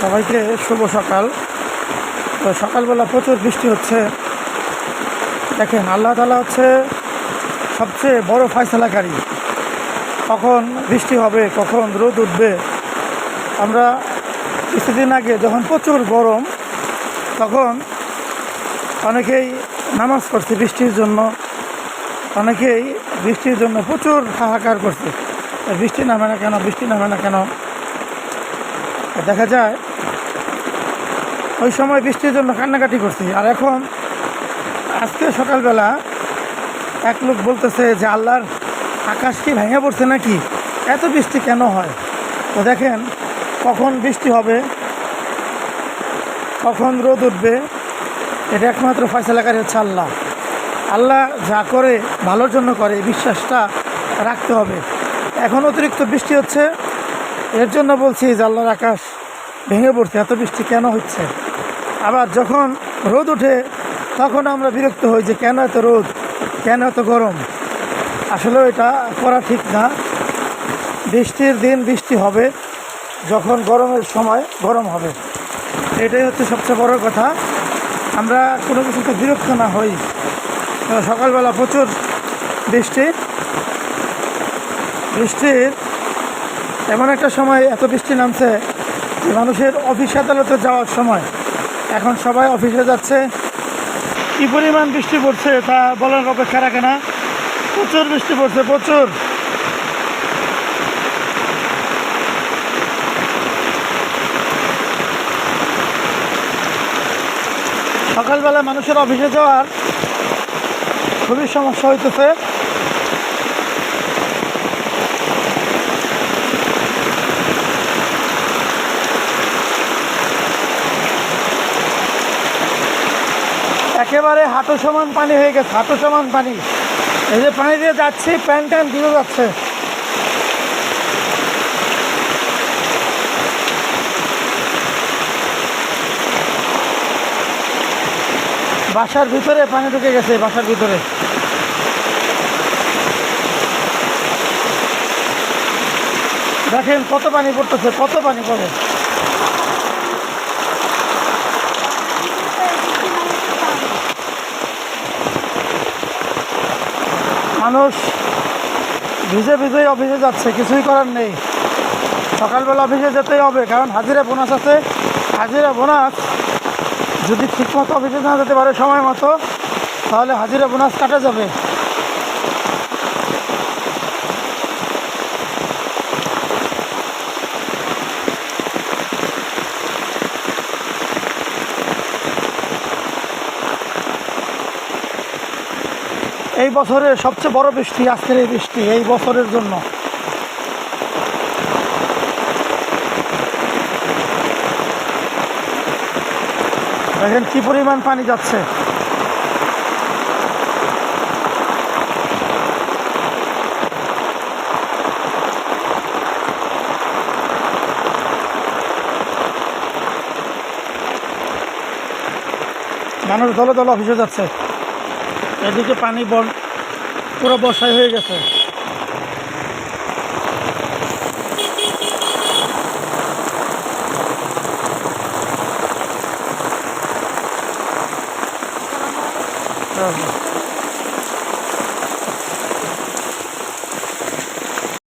সবাইকে শুভ সকাল। তো সকালবেলা প্রচুর বৃষ্টি হচ্ছে। দেখেন, আল্লাহ তালা হচ্ছে সবচেয়ে বড় ফয়সালাকারী। কখন বৃষ্টি হবে, কখন রোদ উঠবে। আমরা কিছুদিন আগে যখন প্রচুর গরম, তখন অনেকেই নামাজ পড়ছে বৃষ্টির জন্য। অনেকেই বৃষ্টির জন্য প্রচুর হাহাকার করছে। বৃষ্টি নামে না কেন, বৃষ্টি নামে না কেন? দেখা যায়, ওই সময় বৃষ্টির জন্য কান্নাকাটি করছি। আর এখন, আজকে সকালবেলা এক লোক বলতেছে যে, আল্লাহর আকাশ কি ভেঙে পড়ছে নাকি? এত বৃষ্টি কেন হয়? তো দেখেন, কখন বৃষ্টি হবে, কখন রোদ উঠবে, এটা একমাত্র ফয়সালাকারী হচ্ছে আল্লাহ। আল্লাহ যা করে, ভালোর জন্য করে বিশ্বাসটা রাখতে হবে। এখন অতিরিক্ত বৃষ্টি হচ্ছে এর জন্য বলছি যে আল্লাহর আকাশ ভেঙে পড়ছে, এত বৃষ্টি কেন হচ্ছে? আবার যখন রোদ ওঠে, তখন আমরা বিরক্ত হই যে কেন এত রোদ, কেন এত গরম? আসলে এটা করা ঠিক না। বৃষ্টির দিন বৃষ্টি হবে, যখন গরমের সময় গরম হবে। এটাই হচ্ছে সবচেয়ে বড় কথা। আমরা কোনো কিছুতে বিরক্ত না হই। সকালবেলা প্রচুর বৃষ্টি। বৃষ্টির এমন একটা সময় এত বৃষ্টি নামছে যে মানুষের অফিস আদালতে যাওয়ার সময়। এখন সবাই অফিসে যাচ্ছে। কী পরিমাণ বৃষ্টি পড়ছে তা বলার অপেক্ষা রাখে না। প্রচুর বৃষ্টি পড়ছে, প্রচুর। সকালবেলা মানুষের অফিসে যাওয়ার খুবই সমস্যা হইতেছে। একেবারে হাঁটু সমান পানি হয়ে গেছে, হাঁটু সমান পানি। এই যে পানি দিয়ে যাচ্ছি প্যান্ট ট্যান দিয়ে যাচ্ছে। বাসার ভিতরে পানি ঢুকে গেছে, বাসার ভিতরে। দেখেন কত পানি পড়তেছে, কত পানি পড়ে। মানুষ ভিজে ভিজেই অফিসে যাচ্ছে, কিছুই করার নেই। সকালবেলা অফিসে যেতেই হবে, কারণ হাজিরা বোনাস আছে। হাজিরা বোনাস যদি ঠিকমতো অফিসে না যেতে পারে সময় মতো, তাহলে হাজিরা বোনাস কাটা যাবে। এই বছরের সবচেয়ে বড় বৃষ্টি, আজকের এই বৃষ্টি, এই বছরের জন্য। দেখেন কি পরিমাণ পানি যাচ্ছে। মানুষ দলে দলে অফিসে যাচ্ছে। এদিকে পানি বন পুরো বর্ষায় হয়ে গেছে।